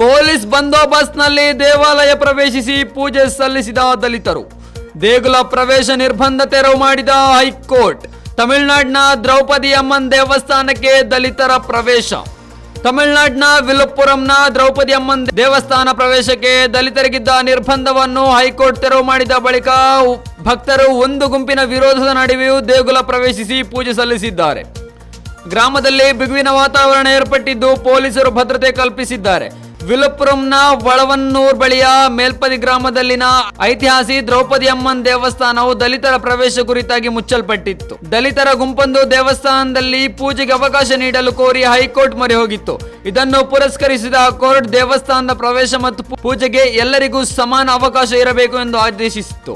Police ಬಂದೋಬಸ್ತ್ನಲ್ಲಿ ದೇವಾಲಯ ಪ್ರವೇಶಿಸಿ ಪೂಜೆ ಸಲ್ಲಿಸಿದ ದಲಿತರು. ದೇಗುಲ ಪ್ರವೇಶ ನಿರ್ಬಂಧ ತೆರವು ಮಾಡಿದ ಹೈಕೋರ್ಟ್. ತಮಿಳುನಾಡಿನ ದ್ರೌಪದಿ ಅಮ್ಮನ್ ದೇವಸ್ಥಾನಕ್ಕೆ ದಲಿತರ ಪ್ರವೇಶ. ತಮಿಳುನಾಡಿನ ವಿಲುಪುರಂನ ದ್ರೌಪದಿ ಅಮ್ಮನ್ ದೇವಸ್ಥಾನ ಪ್ರವೇಶಕ್ಕೆ ದಲಿತರಿಗಿದ್ದ ನಿರ್ಬಂಧವನ್ನು ಹೈಕೋರ್ಟ್ ತೆರವು ಮಾಡಿದ ಬಳಿಕ ಭಕ್ತರು ಒಂದು ಗುಂಪಿನ ವಿರೋಧದ ನಡುವೆಯೂ ದೇಗುಲ ಪ್ರವೇಶಿಸಿ ಪೂಜೆ ಸಲ್ಲಿಸಿದ್ದಾರೆ. ಗ್ರಾಮದಲ್ಲಿ ಬಿಗುವಿನ ವಾತಾವರಣ ಏರ್ಪಟ್ಟಿದ್ದು ಪೊಲೀಸರು ಭದ್ರತೆ ಕಲ್ಪಿಸಿದ್ದಾರೆ. ವಿಲುಪುರಂನ ಒಳವನ್ನೂರ್ ಬಳಿಯ ಮೇಲ್ಪದಿ ಗ್ರಾಮದಲ್ಲಿನ ಐತಿಹಾಸಿಕ ದ್ರೌಪದಿ ಅಮ್ಮನ್ ದೇವಸ್ಥಾನವು ದಲಿತರ ಪ್ರವೇಶ ಕುರಿತಾಗಿ ಮುಚ್ಚಲ್ಪಟ್ಟಿತ್ತು. ದಲಿತರ ಗುಂಪೊಂದು ದೇವಸ್ಥಾನದಲ್ಲಿ ಪೂಜೆಗೆ ಅವಕಾಶ ನೀಡಲು ಕೋರಿ ಹೈಕೋರ್ಟ್ ಮೊರೆ ಹೋಗಿತ್ತು. ಇದನ್ನು ಪುರಸ್ಕರಿಸಿದ ಕೋರ್ಟ್ ದೇವಸ್ಥಾನದ ಪ್ರವೇಶ ಮತ್ತು ಪೂಜೆಗೆ ಎಲ್ಲರಿಗೂ ಸಮಾನ ಅವಕಾಶ ಇರಬೇಕು ಎಂದು ಆದೇಶಿಸಿತ್ತು.